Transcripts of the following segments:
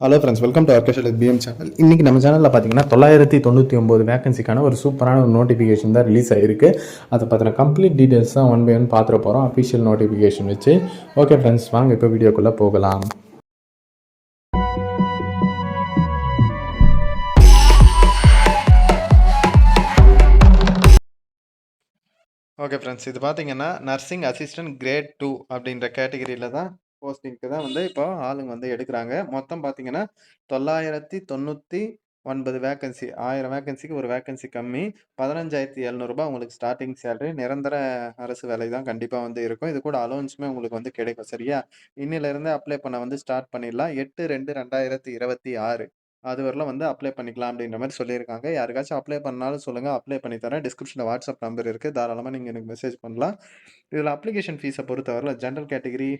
Hello friends welcome to ஆர்கேஷல் PM channel இன்றைக்கி நம்ம சேனலில் பார்த்தீங்கன்னா தொள்ளாயிரத்தி தொண்ணூற்றி ஒம்பது வேகன்சிக்கான ஒரு சூப்பரான ஒரு நோட்டிஃபிகேஷன் தான் ரிலீஸ் ஆகிருக்கு அதை பற்றின கம்ப்ளீட் டீட்டெயில்ஸ் தான் ஒன் பை ஒன் பார்த்துட்டு போகிறோம் அஃபிஷியல் நோட்டிஃபிகேஷன் வச்சு. ஓகே ஃப்ரெண்ட்ஸ் வாங்க இப்போ வீடியோக்குள்ளே போகலாம். ஓகே ஃப்ரெண்ட்ஸ் இது பார்த்தீங்கன்னா நர்சிங் அசிஸ்டன்ட் கிரேட் டூ அப்படின்ற கேட்டகரியில் தான் போஸ்டிங்க்கு தான் வந்து இப்போ ஆளுங்க வந்து எடுக்கிறாங்க. மொத்தம் பார்த்தீங்கன்னா தொள்ளாயிரத்தி தொண்ணூற்றி ஒன்பது வேக்கன்சி ஆயிரம் வேக்கன்சிக்கு ஒரு வேக்கன்சி கம்மி. பதினஞ்சாயிரத்தி எழுநூறுபா உங்களுக்கு ஸ்டார்டிங் சேலரி நிரந்தர அரசு வேலை தான் கண்டிப்பாக வந்து இருக்கும். இது கூட அலோன்ஸுமே உங்களுக்கு வந்து கிடைக்கும் சரியா? இன்னிலிருந்து அப்ளை பண்ண வந்து ஸ்டார்ட் பண்ணிடலாம். எட்டு ரெண்டு ரெண்டாயிரத்தி இருபத்தி ஆறு. அது வரலாம் வந்து அப்ளை பண்ணிக்கலாம் அப்படின்ற மாதிரி சொல்லியிருக்காங்க. யாருக்காச்சும் அப்ளை பண்ணாலும் சொல்லுங்கள் அப்ளை பண்ணி தரேன். டிஸ்கிரிப்ஷனில் வாட்ஸ்அப் நம்பர் இருக்குது தாராளமாக நீங்கள் எனக்கு மெசேஜ் பண்ணலாம். இதில் அப்ளிகேஷன் ஃபீஸை பொறுத்தவரையில் ஜென்ரல் கேட்டகரி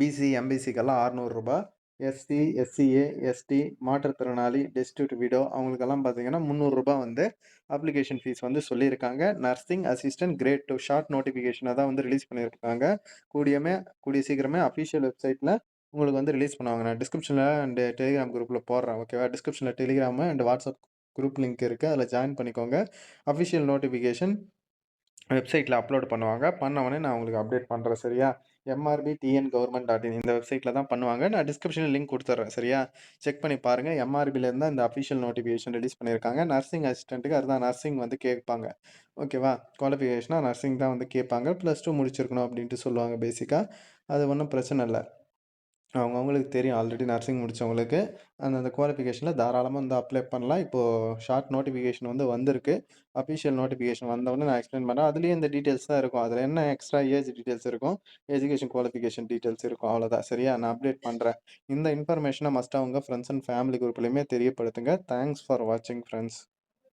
பிசி எம்பிசிக்கெல்லாம் அறநூறுரூபா எஸ்சி எஸ்சிஏ எஸ்டி மாற்றுத்திறனாளி டெஸ்டியூட் விடோ அவங்களுக்கெல்லாம் பார்த்தீங்கன்னா முந்நூறுரூபா வந்து அப்ளிகேஷன் ஃபீஸ் வந்து சொல்லியிருக்காங்க. Nursing assistant grade two short நோட்டிஃபிகேஷனை தான் வந்து ரிலீஸ் பண்ணியிருக்காங்க. கூடியமே கூடிய சீக்கிரமே அஃபிஷியல் வெப்சைட்டில் உங்களுக்கு வந்து ரிலீஸ் பண்ணுவாங்க. நான் டிஸ்கிரிப்ஷனில் அண்ட் டெலிகிராம் குரூப்பில் போடுறேன் ஓகேவா டிஸ்கிரிப்ஷனில் Telegram and WhatsApp group link இருக்குது அதில் ஜாயின் பண்ணிக்கோங்க. அஃபிஷியல் நோட்டிஃபிகேஷன் வெப்சைட்டில் அப்லோட் பண்ணுவாங்க. பண்ணவொடனே நான் உங்களுக்கு அப்டேட் பண்ணுறேன் சரியா? MRB TN government dot in இந்த வெப்சைட்டில் தான் பண்ணுவாங்க. நான் டிஸ்கிரிப்ஷனில் லிங்க் கொடுத்துட்றேன் சரியா? செக் பண்ணி பாருங்கள் எம்ஆர்பிலேருந்து தான் இந்த அஃபிஷியல் நோட்டிஃபிகேஷன் ரிலீஸ் பண்ணியிருக்காங்க. நர்சிங் அசிஸ்டண்ட்டுக்கு அதுதான். நர்சிங் வந்து கேட்பாங்க. ஓகேவா குவாலிஃபிகேஷனாக நர்சிங் தான் வந்து கேட்பாங்க. ப்ளஸ் டூ முடிச்சிருக்கணும் அப்படின்ட்டு சொல்லுவாங்க பேசிக்காக அது ஒன்றும் பிரச்சனை இல்லை. அவங்கவுங்களுக்கு தெரியும். ஆல்ரெடி நர்சிங் முடித்தவங்களுக்கு அந்த அந்த குவாலிஃபிகேஷனில் தாராளமாக வந்து அப்ளை பண்ணலாம். இப்போது ஷார்ட் நோட்டிஃபிகேஷன் வந்து வந்திருக்கு. அஃபிஷியல் நோட்டிஃபிகேஷன் வந்தவொடனே நான் எக்ஸ்பிளைன் பண்ணேன் அதுலேயும் இந்த டீட்டெயில்ஸ் தான் இருக்கும். அதில் என்ன எக்ஸ்ட்ரா ஏஜ் டீட்டெயில்ஸ் இருக்கும்? எஜுகேஷன் குவாலிஃபிகேஷன் டீட்டெயில்ஸ் இருக்கும். அவ்வளோதான் சரியா? நான் அப்டேட் பண்ணுறேன் இந்த இன்ஃபர்மேஷனை மஸ்ட்டாக உங்கள் ஃப்ரெண்ட்ஸ் அண்ட் ஃபேமிலி குரூப்லையுமே தெரியப்படுத்துங்க. தேங்க்ஸ் ஃபார் வாட்சிங் ஃப்ரெண்ட்ஸ்